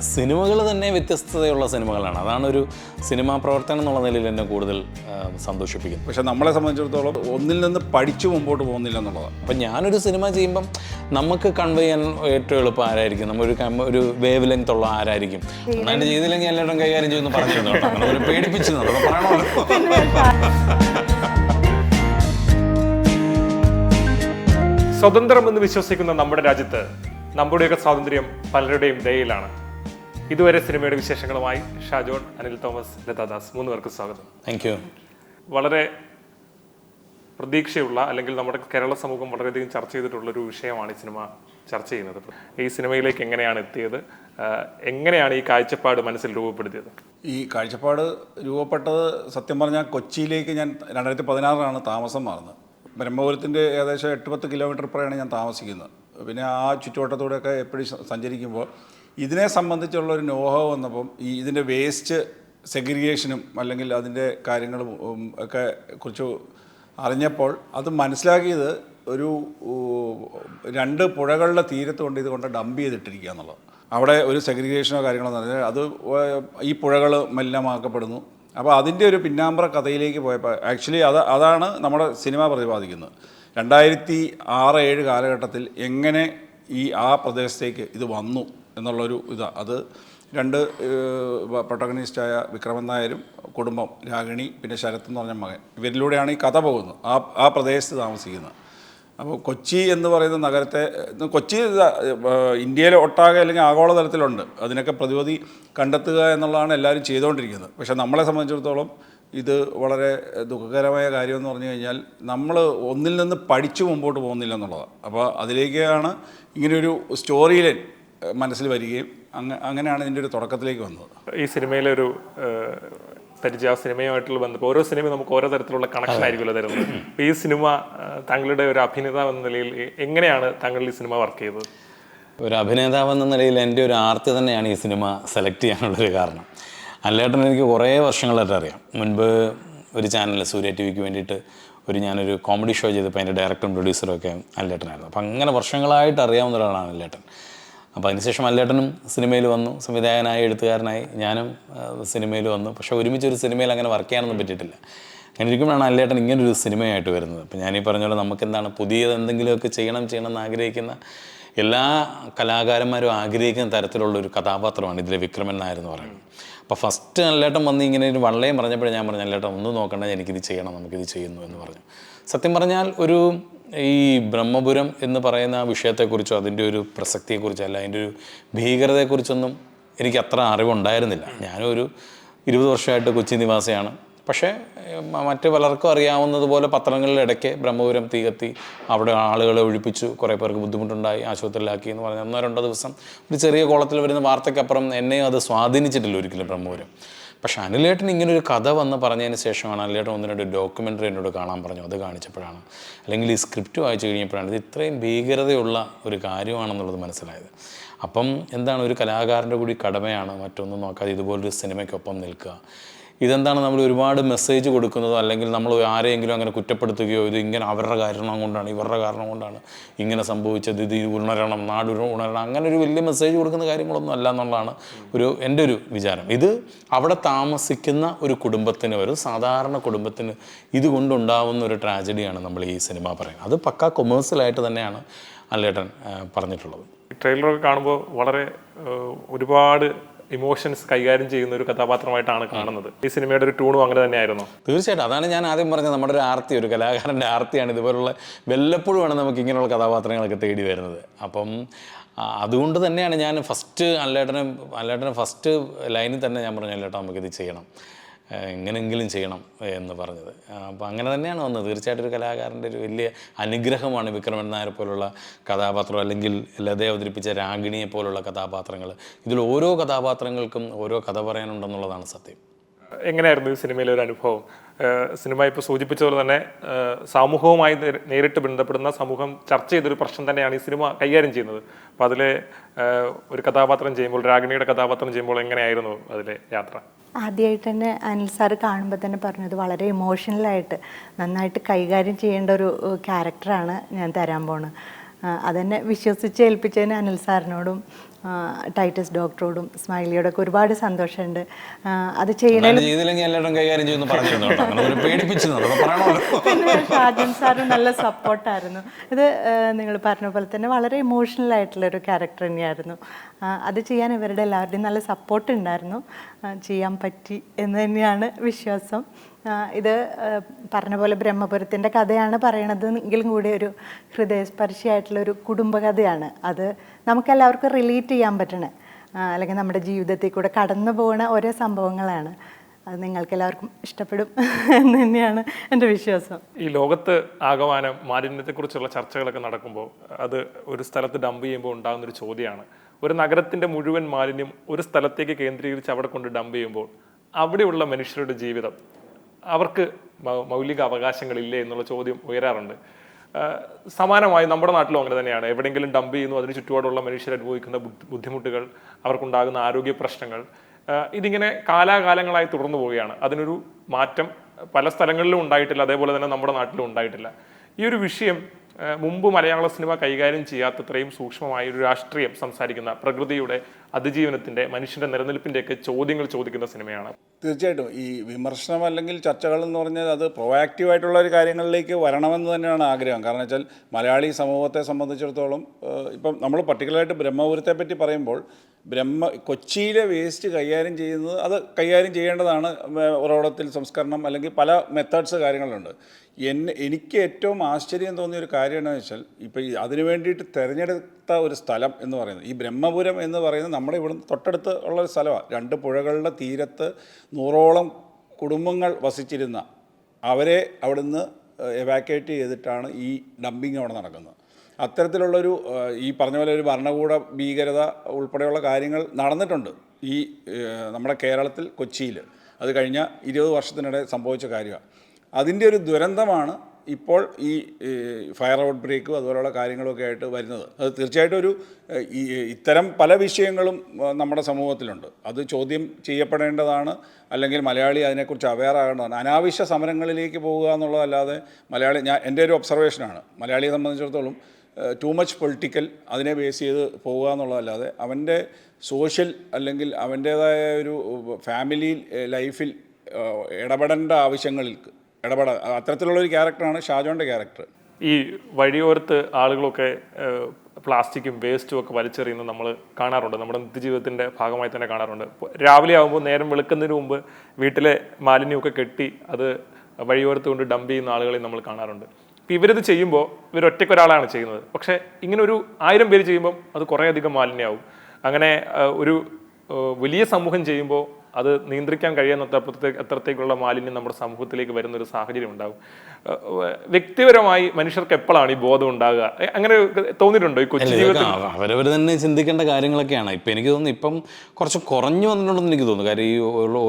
സിനിമകൾ തന്നെ വ്യത്യസ്തതയുള്ള സിനിമകളാണ്. അതാണ് ഒരു സിനിമാ പ്രവർത്തനം എന്നുള്ള നിലയിൽ എന്നെ കൂടുതൽ സന്തോഷിപ്പിക്കുന്നു. സന്തോഷിപ്പിക്കുന്നത് പക്ഷെ നമ്മളെ സംബന്ധിച്ചിടത്തോളം ഒന്നിൽ നിന്ന് പഠിച്ചു മുമ്പോട്ട് പോകുന്നില്ല എന്നുള്ളതാണ്. അപ്പം ഞാനൊരു സിനിമ ചെയ്യുമ്പം നമുക്ക് കൺവേ ചെയ്യാൻ ഏറ്റവും എളുപ്പം ആരായിരിക്കും? നമ്മൾ ഒരു വേവ് ലെങ്ത് ഉള്ള ആരായിരിക്കും? അങ്ങനെ ചെയ്തില്ലെങ്കിൽ എല്ലാവരും കൈകാര്യം ചെയ്യുമെന്ന് പറഞ്ഞു കേട്ടോ. ഒരു പേടിപ്പിച്ചു പറയണമല്ലോ സ്വതന്ത്രം എന്ന് വിശ്വസിക്കുന്ന നമ്മുടെ രാജ്യത്ത് നമ്മുടെയൊക്കെ സ്വാതന്ത്ര്യം പലരുടെയും ദയയിലാണ്. ഇതുവരെ സിനിമയുടെ വിശേഷങ്ങളുമായി ഷാജോൺ അനിൽ തോമസ് ലതാദാസ് മൂന്ന് പേർക്ക് സ്വാഗതം. താങ്ക് യു വളരെ പ്രതീക്ഷയുള്ള അല്ലെങ്കിൽ നമ്മുടെ കേരള സമൂഹം വളരെയധികം ചർച്ച ചെയ്തിട്ടുള്ള ഒരു വിഷയമാണ് ഈ സിനിമ ചർച്ച ചെയ്യുന്നത്. ഈ സിനിമയിലേക്ക് എങ്ങനെയാണ് എത്തിയത്? എങ്ങനെയാണ് ഈ കാഴ്ചപ്പാട് മനസ്സിൽ രൂപപ്പെടുത്തിയത്? ഈ കാഴ്ചപ്പാട് രൂപപ്പെട്ടത് സത്യം പറഞ്ഞാൽ കൊച്ചിയിലേക്ക് ഞാൻ രണ്ടായിരത്തി പതിനാറിലാണ് താമസം മാറുന്നത്. ബ്രഹ്മപുരത്തിന്റെ ഏകദേശം എട്ട് പത്ത് കിലോമീറ്റർ പ്രയാണം ഞാൻ താമസിക്കുന്നത്. പിന്നെ ആ ചുറ്റുവട്ടത്തൂടെയൊക്കെ എപ്പോഴും സഞ്ചരിക്കുമ്പോൾ ഇതിനെ സംബന്ധിച്ചുള്ള ഒരു നോഹവ് വന്നപ്പം ഈ ഇതിന്റെ വേസ്റ്റ് സെഗ്രിഗേഷനും അല്ലെങ്കിൽ അതിന്റെ കാര്യങ്ങളും ഒക്കെ കുറിച്ച് അറിഞ്ഞപ്പോൾ അത് മനസ്സിലാക്കിയത് ഒരു രണ്ട് പുഴകളുടെ തീരത്ത് കൊണ്ട് ഇത് കൊണ്ട് ഡംപ് ചെയ്തിട്ടിരിക്കുക എന്നുള്ളത്. അവിടെ ഒരു സെഗ്രിഗേഷനോ കാര്യങ്ങളോ പറഞ്ഞാൽ അത് ഈ പുഴകൾ മലിനമാക്കപ്പെടുന്നു. അപ്പോൾ അതിന്റെ ഒരു പിന്നാമ്പ്ര കഥയിലേക്ക് പോയപ്പോൾ ആക്ച്വലി അത് അതാണ് നമ്മുടെ സിനിമ പ്രതിപാദിക്കുന്നത്. രണ്ടായിരത്തി ആറ് ഏഴ് കാലഘട്ടത്തിൽ എങ്ങനെ ഈ ആ പ്രദേശത്തേക്ക് ഇത് വന്നു? എന്നുള്ളൊരു ഇതാ. അത് രണ്ട് പ്രൊട്ടഗണിസ്റ്റായ വിക്രമൻ നായരും കുടുംബം രാഗിണി പിന്നെ ശരത് എന്ന് പറഞ്ഞ മകൻ. ഇവരിലൂടെയാണ് ഈ കഥ പോകുന്നത്. ആ ആ പ്രദേശത്ത് താമസിക്കുന്നത്. അപ്പോൾ കൊച്ചി എന്ന് പറയുന്ന നഗരത്തെ കൊച്ചി ഇന്ത്യയിലെ ഒട്ടാകെ അല്ലെങ്കിൽ ആഗോളതലത്തിലുണ്ട്. അതിനൊക്കെ പ്രതിവിധി കണ്ടെത്തുക എന്നുള്ളതാണ് എല്ലാവരും ചെയ്തുകൊണ്ടിരിക്കുന്നത്. പക്ഷേ നമ്മളെ സംബന്ധിച്ചിടത്തോളം ഇത് വളരെ ദുഃഖകരമായ കാര്യമെന്ന് പറഞ്ഞു കഴിഞ്ഞാൽ നമ്മൾ ഒന്നിൽ നിന്ന് പഠിച്ചു മുമ്പോട്ട് പോകുന്നില്ല എന്നുള്ളതാണ്. അപ്പോൾ അതിലേക്കാണ് ഇങ്ങനെയൊരു സ്റ്റോറി ലൈൻ ഏഹ്, മനസ്സിൽ വരികയും അങ്ങ അങ്ങനെയാണ് ഇതിന്റെ ഒരു തുടക്കത്തിലേക്ക് വന്നത്. ഈ സിനിമയിലെ ഒരു ആ സിനിമയുമായിട്ടുള്ള ബന്ധം. ഓരോ സിനിമയും നമുക്ക് ഓരോ തരത്തിലുള്ള കണക്ഷൻ ആയിരിക്കുമല്ലോ തരുന്നത്. അപ്പൊ ഈ സിനിമ താങ്കളുടെ ഒരു അഭിനേതാവ് എന്ന നിലയിൽ എങ്ങനെയാണ് താങ്കൾ ഈ സിനിമ വർക്ക് ചെയ്തത്? ഒരു അഭിനേതാവ് എന്ന നിലയിൽ എന്റെ ഒരു ആർത്തി തന്നെയാണ് ഈ സിനിമ സെലക്ട് ചെയ്യാനുള്ളൊരു കാരണം. അല്ലേട്ടൻ എനിക്ക് കുറേ വർഷങ്ങളായിട്ട് അറിയാം. മുൻപ് ഒരു ചാനൽ സൂര്യ ടി വിക്ക് വേണ്ടിയിട്ട് ഒരു ഞാനൊരു കോമഡി ഷോ ചെയ്തപ്പോൾ അതിന്റെ ഡയറക്ടറും പ്രൊഡ്യൂസറും ഒക്കെ അല്ലേട്ടനായിരുന്നു. അപ്പം അങ്ങനെ വർഷങ്ങളായിട്ട് അറിയാവുന്ന ഒരാളാണ് അല്ലേട്ടൻ. അപ്പോൾ അതിനുശേഷം അല്ലേട്ടനും സിനിമയിൽ വന്നു. സംവിധായകനായി എഴുത്തുകാരനായി ഞാനും സിനിമയിൽ വന്നു. പക്ഷേ ഒരുമിച്ചൊരു സിനിമയിൽ അങ്ങനെ വർക്ക് ചെയ്യാനൊന്നും പറ്റിയിട്ടില്ല. അങ്ങനെ ഇരിക്കുമ്പോഴാണ് അല്ലേട്ടൻ ഇങ്ങനൊരു സിനിമയായിട്ട് വരുന്നത്. അപ്പോൾ ഞാനീ പറഞ്ഞ പോലെ നമുക്കെന്താണ് പുതിയത് എന്തെങ്കിലുമൊക്കെ ചെയ്യണം ചെയ്യണം എന്ന് ആഗ്രഹിക്കുന്ന എല്ലാ കലാകാരന്മാരും ആഗ്രഹിക്കുന്ന തരത്തിലുള്ള ഒരു കഥാപാത്രമാണ് ഇതിലെ വിക്രമൻ നായർ എന്ന് പറയുന്നത്. അപ്പോൾ ഫസ്റ്റ് നല്ലേട്ടൻ വന്ന് ഇങ്ങനെ ഒരു വള്ളയും പറഞ്ഞപ്പോഴേ ഞാൻ പറഞ്ഞു നല്ലേട്ടൻ ഒന്നും നോക്കണ്ട എനിക്കിത് ചെയ്യണം നമുക്കിത് ചെയ്യുന്നു എന്ന് പറഞ്ഞു. സത്യം പറഞ്ഞാൽ ഒരു ഈ ബ്രഹ്മപുരം എന്ന് പറയുന്ന ആ വിഷയത്തെക്കുറിച്ചോ അതിന്റെ ഒരു പ്രസക്തിയെക്കുറിച്ചോ അല്ല അതിന്റെ ഒരു ഭീകരതയെക്കുറിച്ചൊന്നും എനിക്ക് അത്ര അറിവുണ്ടായിരുന്നില്ല. ഞാനും ഒരു ഇരുപത് വർഷമായിട്ട് കൊച്ചി നിവാസിയാണ്. പക്ഷേ മറ്റു പലർക്കും അറിയാവുന്നതുപോലെ പത്രങ്ങളിൽ ഇടയ്ക്ക് ബ്രഹ്മപുരം തീ കത്തി അവിടെ ആളുകളെ ഒഴിപ്പിച്ചു കുറേ പേർക്ക് ബുദ്ധിമുട്ടുണ്ടായി ആശുപത്രിയിലാക്കി എന്ന് പറഞ്ഞ് ഒന്നോ രണ്ടോ ദിവസം ഒരു ചെറിയ കോളത്തിൽ വരുന്ന വാർത്തയ്ക്കപ്പുറം എന്നെയും അത് സ്വാധീനിച്ചിട്ടില്ല ഒരിക്കലും ബ്രഹ്മപുരം. പക്ഷേ അനിലേട്ടൻ ഇങ്ങനെ ഒരു കഥ വന്ന് പറഞ്ഞതിന് ശേഷമാണ് അനിലേട്ടൻ ഒന്ന് രണ്ട് ഡോക്യുമെന്ററി എന്നോട് കാണാൻ പറഞ്ഞു. അത് കാണിച്ചപ്പോഴാണ്. അല്ലെങ്കിൽ ഈ സ്ക്രിപ്റ്റ് വായിച്ചു കഴിഞ്ഞപ്പോഴാണ്. ഇത് ഇത്രയും ഭീകരതയുള്ള ഒരു കാര്യമാണെന്നുള്ളത് മനസ്സിലായത്. അപ്പം എന്താണ് ഒരു കലാകാരന്റെ കൂടി കടമയാണ് മറ്റൊന്നും നോക്കാതെ ഇതുപോലൊരു സിനിമയ്ക്കൊപ്പം നിൽക്കുക. ഇതെന്താണ് നമ്മൾ ഒരുപാട് മെസ്സേജ് കൊടുക്കുന്നതോ അല്ലെങ്കിൽ നമ്മൾ ആരെയെങ്കിലും അങ്ങനെ കുറ്റപ്പെടുത്തുകയോ ഇത് ഇങ്ങനെ അവരുടെ കാരണം കൊണ്ടാണ് ഇവരുടെ കാരണം കൊണ്ടാണ് ഇങ്ങനെ സംഭവിച്ചത് ഇത് ഉണരണം നാട് ഉണരണം അങ്ങനെ ഒരു വലിയ മെസ്സേജ് കൊടുക്കുന്ന കാര്യങ്ങളൊന്നും അല്ല എന്നുള്ളതാണ് ഒരു എന്റെ ഒരു വിചാരം. ഇത് അവിടെ താമസിക്കുന്ന ഒരു കുടുംബത്തിന് ഒരു സാധാരണ കുടുംബത്തിന് ഇതുകൊണ്ടുണ്ടാവുന്ന ഒരു ട്രാജഡിയാണ് നമ്മൾ ഈ സിനിമ പറയുന്നത്. അത് പക്ക കൊമേഴ്സ്യലായിട്ട് തന്നെയാണ് അല്ലേട്ടൻ പറഞ്ഞിട്ടുള്ളത്. ട്രെയിലറൊക്കെ കാണുമ്പോൾ വളരെ ഒരുപാട് ഇമോഷൻസ് കൈകാര്യം ചെയ്യുന്ന ഒരു കഥാപാത്രമായിട്ടാണ് കാണുന്നത്. ഈ സിനിമയുടെ ഒരു ടൂണും അങ്ങനെ തന്നെയായിരുന്നു. തീർച്ചയായിട്ടും. അതാണ് ഞാൻ ആദ്യം പറഞ്ഞത്. നമ്മുടെ ഒരു ആർത്തി ഒരു കലാകാരന്റെ ആർത്തിയാണ്. ഇതുപോലുള്ള വല്ലപ്പോഴുമാണ് നമുക്ക് ഇങ്ങനെയുള്ള കഥാപാത്രങ്ങളൊക്കെ തേടി വരുന്നത്. അപ്പം അതുകൊണ്ട് തന്നെയാണ് ഞാൻ ഫസ്റ്റ് അല്ലേട്ടനെ അല്ലേട്ടനെ ഫസ്റ്റ് ലൈനിൽ തന്നെ ഞാൻ പറഞ്ഞു അല്ലേട്ടാ നമുക്കിത് ചെയ്യണം. ആ, എങ്ങനെയെങ്കിലും ചെയ്യണം എന്ന് പറഞ്ഞത്. അപ്പോൾ അങ്ങനെ തന്നെയാണ് വന്നത്. തീർച്ചയായിട്ടും ഒരു കലാകാരന്റെ ഒരു വലിയ അനുഗ്രഹമാണ് വിക്രമൻ നായർ പോലുള്ള കഥാപാത്രം അല്ലെങ്കിൽ ലത അവതരിപ്പിച്ച രാഗിണിയെ പോലുള്ള കഥാപാത്രങ്ങൾ. ഇതിൽ ഓരോ കഥാപാത്രങ്ങൾക്കും ഓരോ കഥ പറയാനുണ്ടെന്നുള്ളതാണ് സത്യം. എങ്ങനെയായിരുന്നു ഈ സിനിമയിലെ ഒരു അനുഭവം? സിനിമ ഇപ്പോൾ സൂചിപ്പിച്ചതുപോലെ തന്നെ ആഹ് സമൂഹവുമായി നേരിട്ട് ബന്ധപ്പെടുന്ന സമൂഹം ചർച്ച ചെയ്തൊരു പ്രശ്നം തന്നെയാണ് ഈ സിനിമ കൈകാര്യം ചെയ്യുന്നത്. അപ്പോൾ അതിലെ ഒരു കഥാപാത്രം ചെയ്യുമ്പോൾ രാഗിണിയുടെ കഥാപാത്രം ചെയ്യുമ്പോൾ എങ്ങനെയായിരുന്നു അതിലെ യാത്ര? ആദ്യമായിട്ട് തന്നെ അനിൽ സാറ് കാണുമ്പോൾ തന്നെ പറഞ്ഞത് വളരെ ഇമോഷണലായിട്ട് നന്നായിട്ട് കൈകാര്യം ചെയ്യേണ്ട ഒരു ക്യാരക്ടറാണ് ഞാൻ തരാൻ പോണത്. അതെന്നെ വിശ്വസിച്ച് ഏൽപ്പിച്ചതിന് അനിൽ സാറിനോടും ടൈറ്റസ് ഡോക്ടറോടും സ്മൈലിയോടൊക്കെ ഒരുപാട് സന്തോഷമുണ്ട്. അത് ചെയ്യണ അങ്ങനെ ചെയ്തില്ലെങ്കിൽ എല്ലാവരും കൈകാര്യം ചെയ്യുമെന്ന് പറഞ്ഞിരുന്നു കേട്ടോ അങ്ങനെ ഒരു പേടിപ്പിച്ചിരുന്നു അതൊക്കെ പറയണമല്ലോ പിന്നെ ഷാജൻ സാറ് നല്ല സപ്പോർട്ടായിരുന്നു. ഇത് നിങ്ങൾ പറഞ്ഞ പോലെ തന്നെ വളരെ ഇമോഷണൽ ആയിട്ടുള്ള ഒരു ക്യാരക്ടർ തന്നെയായിരുന്നു അത് ചെയ്യാൻ ഇവരുടെ എല്ലാവരുടെയും നല്ല സപ്പോർട്ട് ഉണ്ടായിരുന്നു. ചെയ്യാൻ പറ്റി എന്ന് തന്നെയാണ് വിശ്വാസം. ഇത് പറഞ്ഞ പോലെ ബ്രഹ്മപുരത്തിന്റെ കഥയാണ് പറയണത് എങ്കിലും കൂടി ഒരു ഹൃദയസ്പർശിയായിട്ടുള്ള ഒരു കുടുംബകഥയാണ് അത് നമുക്കെല്ലാവർക്കും റിലേറ്റ് ചെയ്യാൻ പറ്റണേ. അല്ലെങ്കിൽ നമ്മുടെ ജീവിതത്തിൽ കൂടെ കടന്നു പോകുന്ന ഓരോ സംഭവങ്ങളാണ്. അത് നിങ്ങൾക്കെല്ലാവർക്കും ഇഷ്ടപ്പെടും എന്ന് തന്നെയാണ് എന്റെ വിശ്വാസം. ഈ ലോകത്ത് ആകമാനം മാലിന്യത്തെക്കുറിച്ചുള്ള ചർച്ചകളൊക്കെ നടക്കുമ്പോൾ അത് ഒരു സ്ഥലത്ത് ഡംപ് ചെയ്യുമ്പോൾ ഉണ്ടാകുന്ന ഒരു ചോദ്യമാണ്. ഒരു നഗരത്തിന്റെ മുഴുവൻ മാലിന്യം ഒരു സ്ഥലത്തേക്ക് കേന്ദ്രീകരിച്ച് അവിടെ കൊണ്ട് ഡംപ് ചെയ്യുമ്പോൾ അവിടെയുള്ള മനുഷ്യരുടെ ജീവിതം അവർക്ക് മൗലിക അവകാശങ്ങളില്ലേ എന്നുള്ള ചോദ്യം ഉയരാറുണ്ട്. സമാനമായി നമ്മുടെ നാട്ടിലും അങ്ങനെ തന്നെയാണ്. എവിടെയെങ്കിലും ഡംപ് ചെയ്യുന്നു അതിന് ചുറ്റുപാടുള്ള മനുഷ്യർ അനുഭവിക്കുന്ന ബുദ്ധിമുട്ടുകൾ അവർക്കുണ്ടാകുന്ന ആരോഗ്യ പ്രശ്നങ്ങൾ ഇതിങ്ങനെ കാലാകാലങ്ങളായി തുടർന്നു പോവുകയാണ്. അതിനൊരു മാറ്റം പല സ്ഥലങ്ങളിലും ഉണ്ടായിട്ടില്ല. അതേപോലെ തന്നെ നമ്മുടെ നാട്ടിലും ഉണ്ടായിട്ടില്ല. ഈ ഒരു വിഷയം മുമ്പ് മലയാള സിനിമ കൈകാര്യം ചെയ്യാത്തത്രയും സൂക്ഷ്മമായ ഒരു രാഷ്ട്രീയം സംസാരിക്കുന്ന പ്രകൃതിയുടെ അതിജീവനത്തിന്റെ മനുഷ്യന്റെ നിലനിൽപ്പിന്റെയൊക്കെ ചോദ്യങ്ങൾ ചോദിക്കുന്ന സിനിമയാണ്. തീർച്ചയായിട്ടും. ഈ വിമർശനം അല്ലെങ്കിൽ ചർച്ചകൾ എന്ന് പറഞ്ഞാൽ അത് പ്രൊവാക്റ്റീവ് ആയിട്ടുള്ള ഒരു കാര്യങ്ങളിലേക്ക് വരണമെന്ന് തന്നെയാണ് ആഗ്രഹം. കാരണം വെച്ചാൽ മലയാളി സമൂഹത്തെ സംബന്ധിച്ചിടത്തോളം ഇപ്പം നമ്മൾ പർട്ടിക്കുലറായിട്ട് ബ്രഹ്മപുരത്തെ പറ്റി പറയുമ്പോൾ ബ്രഹ്മ കൊച്ചിയിലെ വേസ്റ്റ് കൈകാര്യം ചെയ്യുന്നത് അത് കൈകാര്യം ചെയ്യേണ്ടതാണ് ഉറവിടത്തിൽ സംസ്കരണം അല്ലെങ്കിൽ പല മെത്തേഡ്സ് കാര്യങ്ങളുണ്ട്. എന്നെ എനിക്ക് ഏറ്റവും ആശ്ചര്യം തോന്നിയ ഒരു കാര്യം എന്താണെന്ന് വെച്ചാൽ ഇപ്പോൾ ഈ അതിനു വേണ്ടിയിട്ട് തിരഞ്ഞെടുത്ത ഒരു സ്ഥലം എന്ന് പറയുന്നത് ഈ ബ്രഹ്മപുരം എന്ന് പറയുന്നത് നമ്മുടെ ഇവിടുന്ന് തൊട്ടടുത്ത് ഉള്ള ഒരു സ്ഥലമാണ് രണ്ട് പുഴകളുടെ തീരത്ത് നൂറോളം കുടുംബങ്ങൾ വസിച്ചിരുന്ന അവരെ അവിടുന്ന് എവാക്യുവേറ്റ് ചെയ്തിട്ടാണ് ഈ ഡംപിങ് അവിടെ നടക്കുന്നത്. അത്തരത്തിലുള്ളൊരു ഈ പറഞ്ഞ പോലെ ഒരു ഭരണകൂട ഭീകരത ഉൾപ്പെടെയുള്ള കാര്യങ്ങൾ നടന്നിട്ടുണ്ട് ഈ നമ്മുടെ കേരളത്തിൽ കൊച്ചിയിൽ. അത് കഴിഞ്ഞ ഇരുപത് വർഷത്തിനിടെ സംഭവിച്ച കാര്യമാണ് അതിന്റെ ഒരു ദുരന്തമാണ് ഇപ്പോൾ ഈ ഫയർ ഔട്ട് ബ്രേക്കും അതുപോലെയുള്ള കാര്യങ്ങളൊക്കെ ആയിട്ട് വരുന്നത്. അത് തീർച്ചയായിട്ടും ഒരു ഇത്തരം പല വിഷയങ്ങളും നമ്മുടെ സമൂഹത്തിലുണ്ട്. അത് ചോദ്യം ചെയ്യപ്പെടേണ്ടതാണ്. അല്ലെങ്കിൽ മലയാളി അതിനെക്കുറിച്ച് അവെയർ ആകേണ്ടതാണ്. അനാവശ്യ സമരങ്ങളിലേക്ക് പോകുക എന്നുള്ളതല്ലാതെ മലയാളി ഞാൻ എന്റെ ഒരു ഒബ്സർവേഷനാണ് മലയാളിയെ സംബന്ധിച്ചിടത്തോളം ടു മച്ച് പൊളിറ്റിക്കൽ അതിനെ ബേസ് ചെയ്ത് പോവുക എന്നുള്ളതല്ലാതെ അവന്റെ സോഷ്യൽ അല്ലെങ്കിൽ അവന്റേതായ ഒരു ഫാമിലി ലൈഫിൽ ഇടപെടേണ്ട ഇടപെടേണ്ട ആവശ്യങ്ങളിൽ ഇടപെട അത്തരത്തിലുള്ളൊരു ക്യാരക്ടറാണ് ഷാജോന്റെ ക്യാരക്ടർ. ഈ വഴിയോരത്ത് ആളുകളൊക്കെ പ്ലാസ്റ്റിക്കും വേസ്റ്റും ഒക്കെ വലിച്ചെറിയുന്നത് നമ്മൾ കാണാറുണ്ട്. നമ്മുടെ നിത്യജീവിതത്തിന്റെ ഭാഗമായി തന്നെ കാണാറുണ്ട്. രാവിലെ ആകുമ്പോൾ നേരം വെളുക്കുന്നതിന് മുമ്പ് വീട്ടിലെ മാലിന്യമൊക്കെ കെട്ടി അത് വഴിയോരത്ത് കൊണ്ട് ഡംപ് ചെയ്യുന്ന ആളുകളെ നമ്മൾ കാണാറുണ്ട്. ഇപ്പം ഇവരിത് ചെയ്യുമ്പോൾ ഇവർ ഒറ്റയ്ക്കൊരാളാണ് ചെയ്യുന്നത്. പക്ഷേ ഇങ്ങനെ ഒരു ആയിരം പേര് ചെയ്യുമ്പം അത് കുറേയധികം മാലിന്യമാവും അങ്ങനെ ഒരു വലിയ സമൂഹം ചെയ്യുമ്പോൾ അത് നിയന്ത്രിക്കാൻ കഴിയുന്ന അത്രത്തേക്ക് അത്രത്തേക്കുള്ള മാലിന്യം നമ്മുടെ സമൂഹത്തിലേക്ക് വരുന്ന ഒരു സാഹചര്യം ഉണ്ടാകും. വ്യക്തിപരമായി മനുഷ്യർക്ക് എപ്പോഴാണ് ഈ ബോധം ഉണ്ടാകുക? അങ്ങനെ തോന്നിയിട്ടുണ്ടോ ഈ കൊച്ചു ജീവിതത്തിൽ? അവരവർ തന്നെ ചിന്തിക്കേണ്ട കാര്യങ്ങളൊക്കെയാണ്. ഇപ്പം എനിക്ക് തോന്നുന്നു ഇപ്പം കുറച്ച് കുറഞ്ഞു വന്നിട്ടുണ്ടെന്ന് എനിക്ക് തോന്നുന്നു. കാര്യം ഈ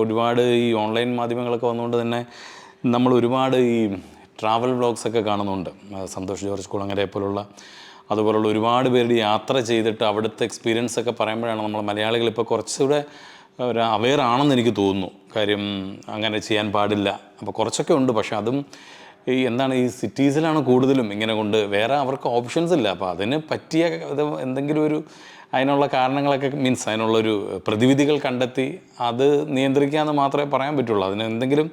ഒരുപാട് ഈ ഓൺലൈൻ മാധ്യമങ്ങളൊക്കെ വന്നുകൊണ്ട് തന്നെ നമ്മൾ ഒരുപാട് ഈ ട്രാവൽ ബ്ലോഗ്സ് ഒക്കെ കാണുന്നുണ്ട്. സന്തോഷ് ജോർജ് കുളങ്ങരെ പോലുള്ള അതുപോലുള്ള ഒരുപാട് പേര് യാത്ര ചെയ്തിട്ട് അവിടുത്തെ എക്സ്പീരിയൻസ് ഒക്കെ പറയുമ്പോഴാണ് നമ്മൾ മലയാളികൾ ഇപ്പോൾ കുറച്ചുകൂടെ ഒരു അവെയർ ആണെന്ന് എനിക്ക് തോന്നുന്നു. കാര്യം അങ്ങനെ ചെയ്യാൻ പാടില്ല. അപ്പോൾ കുറച്ചൊക്കെ ഉണ്ട്. പക്ഷെ അതും ഈ എന്താണ് ഈ സിറ്റീസിലാണ് കൂടുതലും ഇങ്ങനെ കൊണ്ട് വേറെ അവർക്ക് ഓപ്ഷൻസ് ഇല്ല. അപ്പോൾ അതിന് പറ്റിയ എന്തെങ്കിലും ഒരു അതിനുള്ള കാരണങ്ങളൊക്കെ മീൻസ് അതിനുള്ളൊരു പ്രതിവിധികൾ കണ്ടെത്തി അത് നിയന്ത്രിക്കാമെന്ന് മാത്രമേ പറയാൻ പറ്റുള്ളൂ. അതിന് എന്തെങ്കിലും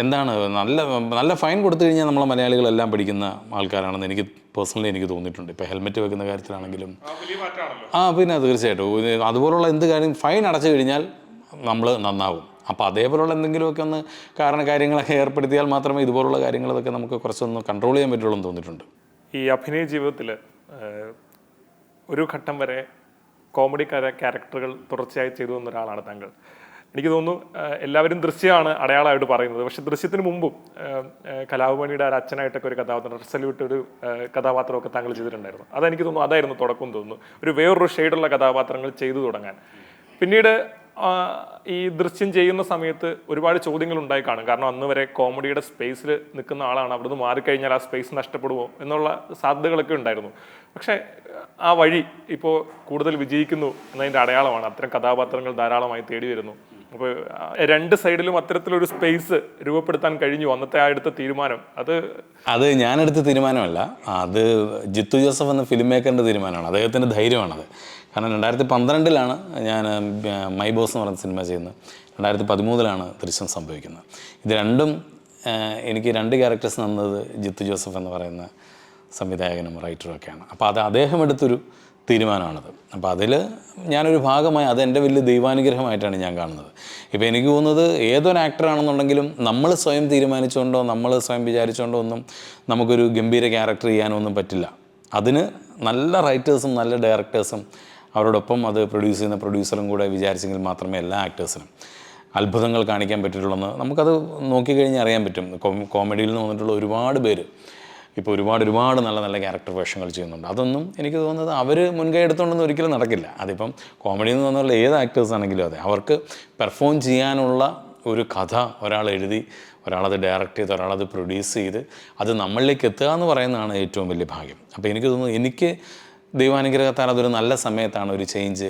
എന്താണ്? നല്ല നല്ല ഫൈൻ കൊടുത്തു കഴിഞ്ഞാൽ നമ്മളെ മലയാളികളെല്ലാം പഠിക്കുന്ന ആൾക്കാരാണെന്ന് എനിക്ക് പേഴ്സണലി എനിക്ക് തോന്നിയിട്ടുണ്ട്. ഇപ്പോൾ ഹെൽമെറ്റ് വെക്കുന്ന കാര്യത്തിലാണെങ്കിലും. ആ പിന്നെ തീർച്ചയായിട്ടും. അതുപോലുള്ള എന്ത് കാര്യം ഫൈൻ അടച്ചു കഴിഞ്ഞാൽ നമ്മൾ നന്നാവും. അപ്പോൾ അതേപോലുള്ള എന്തെങ്കിലുമൊക്കെ ഒന്ന് കാരണ കാര്യങ്ങളൊക്കെ ഏർപ്പെടുത്തിയാൽ മാത്രമേ ഇതുപോലുള്ള കാര്യങ്ങളൊക്കെ നമുക്ക് കുറച്ചൊന്ന് കൺട്രോൾ ചെയ്യാൻ പറ്റുള്ളൂ എന്ന് തോന്നിയിട്ടുണ്ട്. ഈ അഭിനയ ജീവിതത്തിൽ ഒരു ഘട്ടം വരെ കോമഡി ക്യാരക്ടറുകൾ തുടർച്ചയായി ചെയ്തു വന്ന ഒരാളാണ് താങ്കൾ. എനിക്ക് തോന്നുന്നു എല്ലാവരും ദൃശ്യമാണ് അടയാളമായിട്ട് പറയുന്നത്. പക്ഷെ ദൃശ്യത്തിന് മുമ്പും കലാഭവനിയുടെ ഒരു അച്ഛനായിട്ടൊക്കെ ഒരു കഥാപാത്രം റിസല്യൂട്ട് ഒരു കഥാപാത്രമൊക്കെ താങ്കൾ ചെയ്തിട്ടുണ്ടായിരുന്നു. അതെനിക്ക് തോന്നുന്നു അതായിരുന്നു തുടക്കം തോന്നുന്നു. ഒരു വേറൊരു ഷെയ്ഡുള്ള കഥാപാത്രങ്ങൾ ചെയ്തു തുടങ്ങാൻ. പിന്നീട് ഈ ദൃശ്യം ചെയ്യുന്ന സമയത്ത് ഒരുപാട് ചോദ്യങ്ങൾ ഉണ്ടായി കാണും. കാരണം അന്ന് വരെ കോമഡിയുടെ സ്പേസിൽ നിൽക്കുന്ന ആളാണ്. അവിടുന്ന് മാറിക്കഴിഞ്ഞാൽ ആ സ്പേസ് നഷ്ടപ്പെടുമോ എന്നുള്ള സാധ്യതകളൊക്കെ ഉണ്ടായിരുന്നു. പക്ഷേ ആ വഴി ഇപ്പോൾ കൂടുതൽ വിജയിക്കുന്നു എന്നതിന്റെ അടയാളമാണ്. അത്തരം കഥാപാത്രങ്ങൾ ധാരാളമായി തേടി വരുന്നു. അപ്പോൾ രണ്ട് സൈഡിലും അത്തരത്തിലൊരു സ്പേസ് രൂപപ്പെടുത്താൻ കഴിഞ്ഞു അന്നത്തെ ആ എടുത്ത തീരുമാനം. അത് അത് ഞാനെടുത്ത തീരുമാനമല്ല. അത് ജിത്തു ജോസഫ് എന്ന ഫിലിം മേക്കറിന്റെ തീരുമാനമാണ്. അദ്ദേഹത്തിന്റെ ധൈര്യമാണത്. കാരണം രണ്ടായിരത്തി പന്ത്രണ്ടിലാണ് ഞാൻ മൈ ബോസ് എന്ന് പറയുന്ന സിനിമ ചെയ്യുന്നത്. രണ്ടായിരത്തി പതിമൂന്നിലാണ് ദൃശ്യം സംഭവിക്കുന്നത്. ഇത് രണ്ടും എനിക്ക് രണ്ട് ക്യാരക്ടേഴ്സ് തന്നത് ജിത്തു ജോസഫ് എന്ന് പറയുന്ന സംവിധായകനും റൈറ്ററും ഒക്കെയാണ്. അപ്പോൾ അത് അദ്ദേഹം എടുത്തൊരു തീരുമാനമാണത്. അപ്പോൾ അതിൽ ഞാനൊരു ഭാഗമായി അതെന്റെ വലിയ ദൈവാനുഗ്രഹമായിട്ടാണ് ഞാൻ കാണുന്നത്. ഇപ്പോൾ എനിക്ക് തോന്നുന്നത് ഏതൊരു ആക്ടറാണെന്നുണ്ടെങ്കിലും നമ്മൾ സ്വയം തീരുമാനിച്ചുകൊണ്ടോ നമ്മൾ സ്വയം വിചാരിച്ചുകൊണ്ടോ ഒന്നും നമുക്കൊരു ഗംഭീര ക്യാരക്ടർ ചെയ്യാനോ ഒന്നും പറ്റില്ല. അതിന് നല്ല റൈറ്റേഴ്സും നല്ല ഡയറക്ടേഴ്സും അവരോടൊപ്പം അത് പ്രൊഡ്യൂസ് ചെയ്യുന്ന പ്രൊഡ്യൂസറും കൂടെ വിചാരിച്ചെങ്കിൽ മാത്രമേ എല്ലാ ആക്ടേഴ്സിനും അത്ഭുതങ്ങൾ കാണിക്കാൻ പറ്റിയിട്ടുള്ളൂ എന്ന് നമുക്കത് നോക്കിക്കഴിഞ്ഞാൽ അറിയാൻ പറ്റും. കോമഡിയിൽ നിന്ന് വന്നിട്ടുള്ള ഒരുപാട് പേര് ഇപ്പോൾ ഒരുപാട് ഒരുപാട് നല്ല നല്ല ക്യാരക്ടർ വേഷങ്ങൾ ചെയ്യുന്നുണ്ട്. അതൊന്നും എനിക്ക് തോന്നുന്നത് അവർ മുൻകൈ എടുത്തുകൊണ്ടൊന്നും ഒരിക്കലും നടക്കില്ല. അതിപ്പം കോമഡിയിൽ നിന്ന് വന്നുള്ള ഏത് ആക്ടേഴ്സ് ആണെങ്കിലും അതെ. അവർക്ക് പെർഫോം ചെയ്യാനുള്ള ഒരു കഥ ഒരാൾ എഴുതി ഒരാളത് ഡയറക്റ്റ് ചെയ്ത് ഒരാളത് പ്രൊഡ്യൂസ് ചെയ്ത് അത് നമ്മളിലേക്ക് എത്തുക എന്ന് പറയുന്നതാണ് ഏറ്റവും വലിയ ഭാഗ്യം. അപ്പോൾ എനിക്ക് തോന്നുന്നു എനിക്ക് ദൈവാനുഗ്രഹത്താൽ അതൊരു നല്ല സമയത്താണ് ഒരു ചേഞ്ച്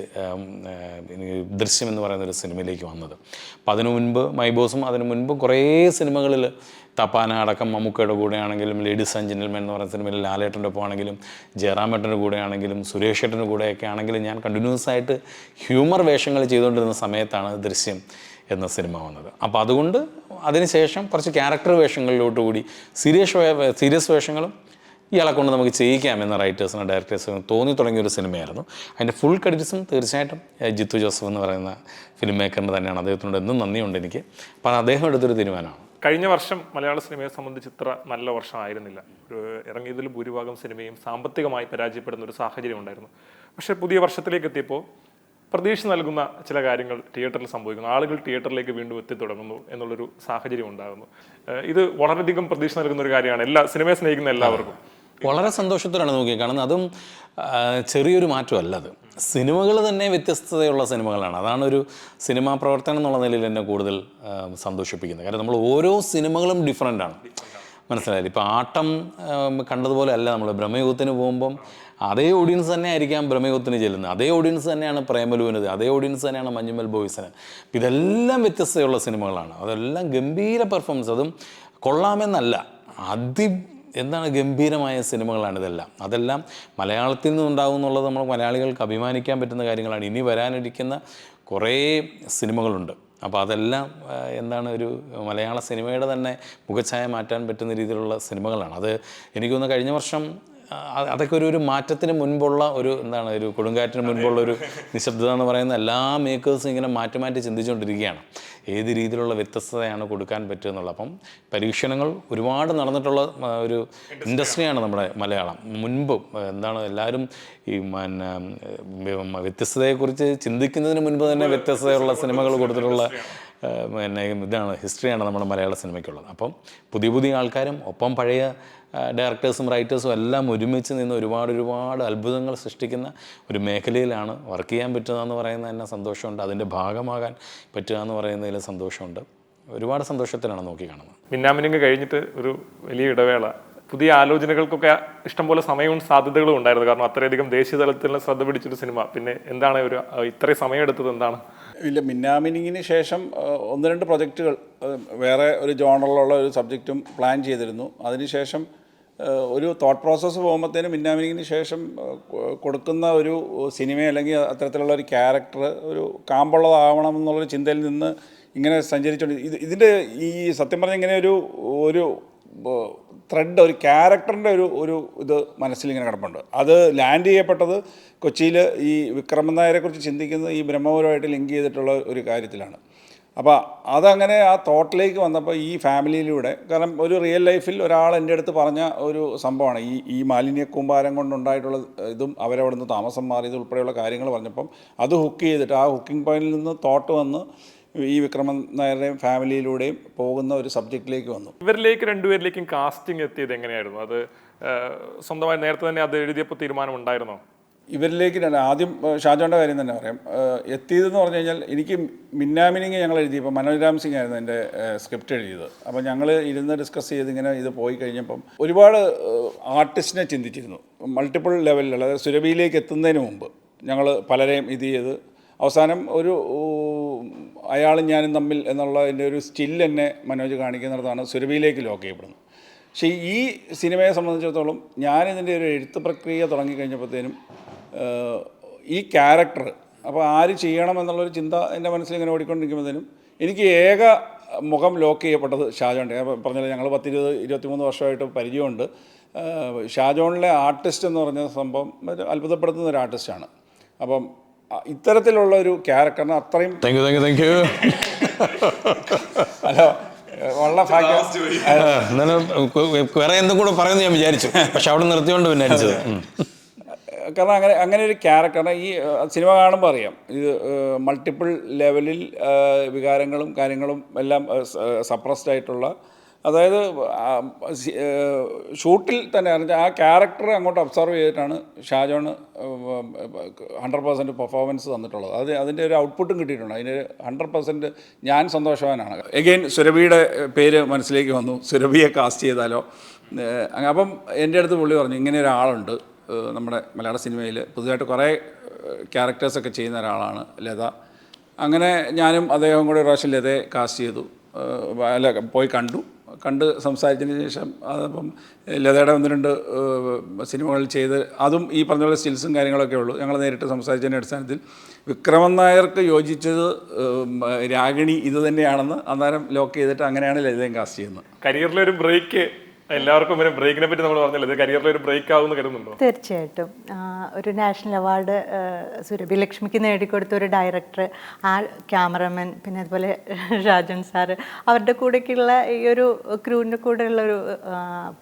ദൃശ്യം എന്ന് പറയുന്ന ഒരു സിനിമയിലേക്ക് വന്നത്. അപ്പോൾ അതിനു മുൻപ് മൈബോസും അതിനു മുൻപ് കുറേ സിനിമകളിൽ തപ്പാന അടക്കം മമ്മൂക്കയുടെ കൂടെ ആണെങ്കിലും ലേഡീസ് ആൻഡ് ജെന്റിൽമെൻ എന്ന് പറയുന്ന സിനിമയിൽ ലാലേട്ടന്റെ ഒപ്പം ആണെങ്കിലും ജയറാമേട്ടന്റെ കൂടെ ആണെങ്കിലും സുരേഷ് ഏട്ടന്റെ കൂടെയൊക്കെ ആണെങ്കിലും ഞാൻ കണ്ടിന്യൂസ് ആയിട്ട് ഹ്യൂമർ വേഷങ്ങൾ ചെയ്തുകൊണ്ടിരുന്ന സമയത്താണ് ദൃശ്യം എന്ന സിനിമ വന്നത്. അപ്പോൾ അതുകൊണ്ട് അതിനുശേഷം കുറച്ച് ക്യാരക്ടർ വേഷങ്ങളിലോട്ട് കൂടി സീരിയസ് സീരിയസ് വേഷങ്ങളും ഇയാളെ കൊണ്ട് നമുക്ക് ചെയ്യിക്കാം എന്ന റൈറ്റേഴ്സിനും ഡയറക്ടേഴ്സിനും തോന്നി തുടങ്ങിയ ഒരു സിനിമയായിരുന്നു. അതിന്റെ ഫുൾ ക്രെഡിറ്റ്സും തീർച്ചയായിട്ടും ജിത്തു ജോസഫ് എന്ന് പറയുന്ന ഫിലിം മേക്കറിന് തന്നെയാണ് അദ്ദേഹത്തിനോട് എന്നും നന്ദിയുണ്ട് എനിക്ക്. അപ്പോൾ അദ്ദേഹം എടുത്തൊരു തീരുമാനമാണ്. കഴിഞ്ഞ വർഷം മലയാള സിനിമയെ സംബന്ധിച്ച് ഇത്ര നല്ല വർഷമായിരുന്നില്ല. ഇറങ്ങിയതിൽ ഭൂരിഭാഗം സിനിമയും സാമ്പത്തികമായി പരാജയപ്പെടുന്ന ഒരു സാഹചര്യം ഉണ്ടായിരുന്നു. പക്ഷേ പുതിയ വർഷത്തിലേക്ക് എത്തിയപ്പോൾ പ്രതീക്ഷ നൽകുന്ന ചില കാര്യങ്ങൾ തിയേറ്ററിൽ സംഭവിക്കുന്നു. ആളുകൾ തിയേറ്ററിലേക്ക് വീണ്ടും എത്തി തുടങ്ങുന്നു എന്നുള്ളൊരു സാഹചര്യം ഉണ്ടാകുന്നു. ഇത് വളരെയധികം പ്രതീക്ഷ നൽകുന്ന ഒരു കാര്യമാണ്. എല്ലാ സിനിമയെ സ്നേഹിക്കുന്ന എല്ലാവർക്കും. വളരെ സന്തോഷത്തോടെയാണ് നോക്കിയത് കാരണം അതും ചെറിയൊരു മാറ്റമല്ല അത്. സിനിമകൾ തന്നെ വ്യത്യസ്തതയുള്ള സിനിമകളാണ്. അതാണ് ഒരു സിനിമാ പ്രവർത്തനം എന്നുള്ള നിലയിൽ എന്നെ കൂടുതൽ സന്തോഷിപ്പിക്കുന്നത്. കാരണം നമ്മൾ ഓരോ സിനിമകളും ഡിഫറെന്റ് ആണ്. മനസ്സിലായില്ല? ഇപ്പോൾ ആട്ടം കണ്ടതുപോലെ അല്ല. നമ്മൾ ബ്രഹ്മയുഗത്തിന് പോകുമ്പം അതേ ഓഡിയൻസ് തന്നെ ആയിരിക്കാം ബ്രഹ്മയുഗത്തിന് ചെല്ലുന്നത്. അതേ ഓഡിയൻസ് തന്നെയാണ് പ്രേമലുവിനത്. അതേ ഓഡിയൻസ് തന്നെയാണ് മഞ്ഞുമൽ ബോയ്സിന്. ഇതെല്ലാം വ്യത്യസ്തതയുള്ള സിനിമകളാണ്. അതെല്ലാം ഗംഭീര പെർഫോമൻസ് അതും കൊള്ളാമെന്നല്ല. അതി എന്താണ് ഗംഭീരമായ സിനിമകളാണ് ഇതെല്ലാം? അതെല്ലാം മലയാളത്തിൽ നിന്നുണ്ടാകും എന്നുള്ളത് നമ്മൾ മലയാളികൾക്ക് അഭിമാനിക്കാൻ പറ്റുന്ന കാര്യങ്ങളാണ്. ഇനി വരാനിരിക്കുന്ന കുറേ സിനിമകളുണ്ട്. അപ്പോൾ അതെല്ലാം എന്താണ് ഒരു മലയാള സിനിമയുടെ തന്നെ മുഖച്ഛായ മാറ്റാൻ പറ്റുന്ന രീതിയിലുള്ള സിനിമകളാണ്. അത് എനിക്ക് തോന്നുന്നു കഴിഞ്ഞ വർഷം അതൊക്കെ ഒരു ഒരു മാറ്റത്തിന് മുൻപുള്ള ഒരു എന്താണ് ഒരു കൊടുങ്കാറ്റിന് മുൻപുള്ള ഒരു നിശബ്ദത എന്ന് പറയുന്ന എല്ലാ മേക്കേഴ്സും ഇങ്ങനെ മാറ്റി മാറ്റി ചിന്തിച്ചുകൊണ്ടിരിക്കുകയാണ്. ഏത് രീതിയിലുള്ള വ്യത്യസ്തതയാണ് കൊടുക്കാൻ പറ്റുക എന്നുള്ളത് അപ്പം പരീക്ഷണങ്ങൾ ഒരുപാട് നടന്നിട്ടുള്ള ഒരു ഇൻഡസ്ട്രിയാണ് നമ്മുടെ മലയാളം. മുൻപ് എന്താണ് എല്ലാവരും ഈ പിന്നെ വ്യത്യസ്തതയെക്കുറിച്ച് ചിന്തിക്കുന്നതിന് മുൻപ് തന്നെ വ്യത്യസ്തതയുള്ള സിനിമകൾ കൊടുത്തിട്ടുള്ള പിന്നെ ഇതാണ് ഹിസ്റ്ററിയാണ് നമ്മുടെ മലയാള സിനിമയ്ക്കുള്ളത്. അപ്പം പുതിയ പുതിയ ആൾക്കാരും ഒപ്പം പഴയ ഡയറക്ടേഴ്സും റൈറ്റേഴ്സും എല്ലാം ഒരുമിച്ച് നിന്ന് ഒരുപാട് ഒരുപാട് അത്ഭുതങ്ങൾ സൃഷ്ടിക്കുന്ന ഒരു മേഖലയിലാണ് വർക്ക് ചെയ്യാൻ പറ്റുക എന്ന് പറയുന്നത് തന്നെ സന്തോഷമുണ്ട്. അതിന്റെ ഭാഗമാകാൻ പറ്റുക എന്ന് പറയുന്നതിൽ സന്തോഷമുണ്ട്. ഒരുപാട് സന്തോഷത്തിലാണ് നോക്കി കാണുന്നത്. മിന്നാമിനിങ് കഴിഞ്ഞിട്ട് ഒരു വലിയ ഇടവേള. പുതിയ ആലോചനകൾക്കൊക്കെ ഇഷ്ടംപോലെ സമയവും സാധ്യതകളും ഉണ്ടായിരുന്നു. കാരണം അത്രയധികം ദേശീയ തലത്തിൽ ശ്രദ്ധ പിടിച്ചൊരു സിനിമ. പിന്നെ എന്താണ് ഒരു ഇത്രയും സമയം എടുത്തത് എന്താണ്? ഇല്ല മിന്നാമിനിങ്ങിന് ശേഷം ഒന്ന് രണ്ട് പ്രൊജക്റ്റുകൾ വേറെ ഒരു ജോണറിലുള്ള ഒരു സബ്ജക്റ്റും പ്ലാൻ ചെയ്തിരുന്നു. അതിനുശേഷം ഒരു തോട്ട് പ്രോസസ്സ് പോകുമ്പോഴത്തേനും മിന്നാമിനിങ്ങിന് ശേഷം കൊടുക്കുന്ന ഒരു സിനിമ അല്ലെങ്കിൽ അത്തരത്തിലുള്ള ഒരു ക്യാരക്ടർ ഒരു കാമ്പുള്ളതാവണം എന്നുള്ളൊരു ചിന്തയിൽ നിന്ന് ഇങ്ങനെ സഞ്ചരിച്ചുകൊണ്ട് ഇത് ഇതിന്റെ ഈ സത്യം പറഞ്ഞ ഇങ്ങനെ ഒരു ഒരു ത്രെഡ് ഒരു ക്യാരക്ടറിന്റെ ഒരു ഒരു ഇത് മനസ്സിൽ ഇങ്ങനെ കിടപ്പുണ്ട്. അത് ലാൻഡ് ചെയ്യപ്പെട്ടത് കൊച്ചിയിൽ ഈ വിക്രമൻ നായരെക്കുറിച്ച് ചിന്തിക്കുന്നത് ഈ ബ്രഹ്മപുരമായിട്ട് ലിങ്ക് ചെയ്തിട്ടുള്ള ഒരു കാര്യത്തിലാണ്. അപ്പോൾ അതങ്ങനെ ആ തോട്ടിലേക്ക് വന്നപ്പോൾ ഈ ഫാമിലിയിലൂടെ കാരണം ഒരു റിയൽ ലൈഫിൽ ഒരാൾ എന്റെ അടുത്ത് പറഞ്ഞ ഒരു സംഭവമാണ്. ഈ ഈ മാലിന്യ കൂമ്പാരം കൊണ്ടുണ്ടായിട്ടുള്ള ഇതും അവരവിടെ നിന്ന് താമസം മാറിയത് ഉൾപ്പെടെയുള്ള കാര്യങ്ങൾ പറഞ്ഞപ്പം അത് ഹുക്ക് ചെയ്തിട്ട് ആ ഹുക്കിംഗ് പോയിന്റിൽ നിന്ന് തോട്ട് വന്ന് ഈ വിക്രമൻ നായരുടെയും ഫാമിലിയിലൂടെയും പോകുന്ന ഒരു സബ്ജക്റ്റിലേക്ക് വന്നു. ഇവരിലേക്ക് രണ്ടുപേരിലേക്കും കാസ്റ്റിംഗ് എത്തിയത് എങ്ങനെയായിരുന്നു? അത് സ്വന്തമായി നേരത്തെ തന്നെ അത് എഴുതിയപ്പോൾ തീരുമാനം ഉണ്ടായിരുന്നോ ഇവരിലേക്ക് ഞാൻ ആദ്യം ഷാജോന്റെ കാര്യം തന്നെ പറയാം. എത്തിയതെന്ന് പറഞ്ഞു കഴിഞ്ഞാൽ എനിക്ക് മിന്നാമിനിങ് ഞങ്ങൾ എഴുതിയപ്പോൾ മനോജ് രാം സിംഗ് ആയിരുന്നു എന്റെ സ്ക്രിപ്റ്റ് എഴുതിയത്. അപ്പോൾ ഞങ്ങൾ ഇരുന്ന് ഡിസ്കസ് ചെയ്ത് ഇങ്ങനെ ഇത് പോയി കഴിഞ്ഞപ്പം ഒരുപാട് ആർട്ടിസ്റ്റിനെ ചിന്തിച്ചിരുന്നു. മൾട്ടിപ്പിൾ ലെവലിൽ അതായത് സുരഭിയിലേക്ക് എത്തുന്നതിന് മുമ്പ് ഞങ്ങൾ പലരെയും ഇത് ചെയ്ത് അവസാനം ഒരു അയാളും ഞാനും തമ്മിൽ എന്നുള്ള എന്റെ ഒരു സ്റ്റിൽ എന്നെ മനോജ് കാണിക്കുന്നിടത്താണ് സുരഭിയിലേക്ക് ലോക്ക് ചെയ്യപ്പെടുന്നത്. പക്ഷേ ഈ സിനിമയെ സംബന്ധിച്ചിടത്തോളം ഞാനിതിന്റെ ഒരു എഴുത്ത് പ്രക്രിയ തുടങ്ങിക്കഴിഞ്ഞപ്പോഴത്തേനും ഈ ക്യാരക്ടർ അപ്പോൾ ആര് ചെയ്യണം എന്നുള്ളൊരു ചിന്ത എന്റെ മനസ്സിൽ ഇങ്ങനെ ഓടിക്കൊണ്ടിരിക്കുമ്പോഴത്തേനും എനിക്ക് ഏക മുഖം ലോക്ക് ചെയ്യപ്പെട്ടത് ഷാജോണ്ട് ഞാൻ പറഞ്ഞില്ല ഞങ്ങൾ പത്തിരുപത് ഇരുപത്തിമൂന്ന് വർഷമായിട്ട് പരിചയമുണ്ട്. ഷാജോണിലെ ആർട്ടിസ്റ്റ് എന്ന് പറഞ്ഞ സംഭവം അത്ഭുതപ്പെടുത്തുന്ന ഒരു ആർട്ടിസ്റ്റാണ്. അപ്പം ഇത്തരത്തിലുള്ള ഒരു ക്യാരക്ടറിന് അത്രയും thank you thank you thank you hello വളരെ ഭാഗ്യം. വേറെ എന്തും കൂടെ പറയുമെന്ന് ഞാൻ വിചാരിച്ചു. പക്ഷെ അവിടെ നിർത്തിയോണ്ട് പിന്നെ അടിച്ചത്. കാരണം അങ്ങനെ അങ്ങനെ ഒരു ക്യാരക്ടർ ഈ സിനിമ കാണുമ്പോൾ അറിയാം. ഇത് മൾട്ടിപ്പിൾ ലെവലിൽ വികാരങ്ങളും കാര്യങ്ങളും എല്ലാം സപ്രസ്ഡ് ആയിട്ടുള്ള അതായത് ഷൂട്ടിൽ തന്നെ ആ ക്യാരക്ടർ അങ്ങോട്ട് ഒബ്സർവ് ചെയ്തിട്ടാണ് ഷാജോൺ ഹൺഡ്രഡ് പെർസെന്റ് പെർഫോമൻസ് തന്നിട്ടുള്ളത്. അത് അതിന്റെ ഒരു ഔട്ട്പുട്ടും കിട്ടിയിട്ടുണ്ട്. അതിന് ഹൺഡ്രഡ് പെർസെന്റ് ഞാൻ സന്തോഷവാനാണ്. എഗെയിൻ സുരഭിയുടെ പേര് മനസ്സിലേക്ക് വന്നു. സുരഭിയെ കാസ്റ്റ് ചെയ്താലോ? അപ്പം എന്റെ അടുത്ത് പുള്ളി പറഞ്ഞു ഇങ്ങനെ ഒരാളുണ്ട് നമ്മുടെ മലയാള സിനിമയിൽ. പുതുതായിട്ട് കുറേ ക്യാരക്ടേഴ്സൊക്കെ ചെയ്യുന്ന ഒരാളാണ് ലത. അങ്ങനെ ഞാനും അദ്ദേഹം കൂടെ ഒരു പ്രാവശ്യം ലതയെ കാസ്റ്റ് ചെയ്തു. അല്ല പോയി കണ്ടു. കണ്ട് സംസാരിച്ചതിന് ശേഷം അതപ്പം ലതയുടെ ഒന്ന് രണ്ട് സിനിമകൾ ചെയ്ത് അതും ഈ പറഞ്ഞ പോലെ സ്റ്റിൽസും കാര്യങ്ങളൊക്കെ ഉള്ളൂ. ഞങ്ങൾ നേരിട്ട് സംസാരിച്ചതിന്റെ അടിസ്ഥാനത്തിൽ വിക്രമൻ നായർക്ക് യോജിച്ചത് രാഗിണി ഇത് തന്നെയാണെന്ന് അന്നേരം ലോക്ക് ചെയ്തിട്ട് അങ്ങനെയാണ് ലളിതയും കാസ്റ്റ് ചെയ്യുന്നത്. കരിയറിലൊരു ബ്രേക്ക് എല്ലാവർക്കും ഒരു ബ്രേക്കിനെ പറ്റി നമ്മൾ പറഞ്ഞല്ലോ? ഇത് കരിയറിലെ ഒരു ബ്രേക്ക് ആവുമെന്ന് കരുതുന്നുണ്ടോ? തീർച്ചയായിട്ടും. ഒരു നാഷണൽ അവാർഡ് സുരഭി ലക്ഷ്മിക്ക് നേടിക്കൊടുത്ത ഒരു ഡയറക്ടർ ആ ക്യാമറമാൻ പിന്നെ അതുപോലെ ഷാജൻ സാറ് അവരുടെ കൂടെയൊക്കെയുള്ള ഈ ഒരു ക്രൂവിന്റെ കൂടെയുള്ള ഒരു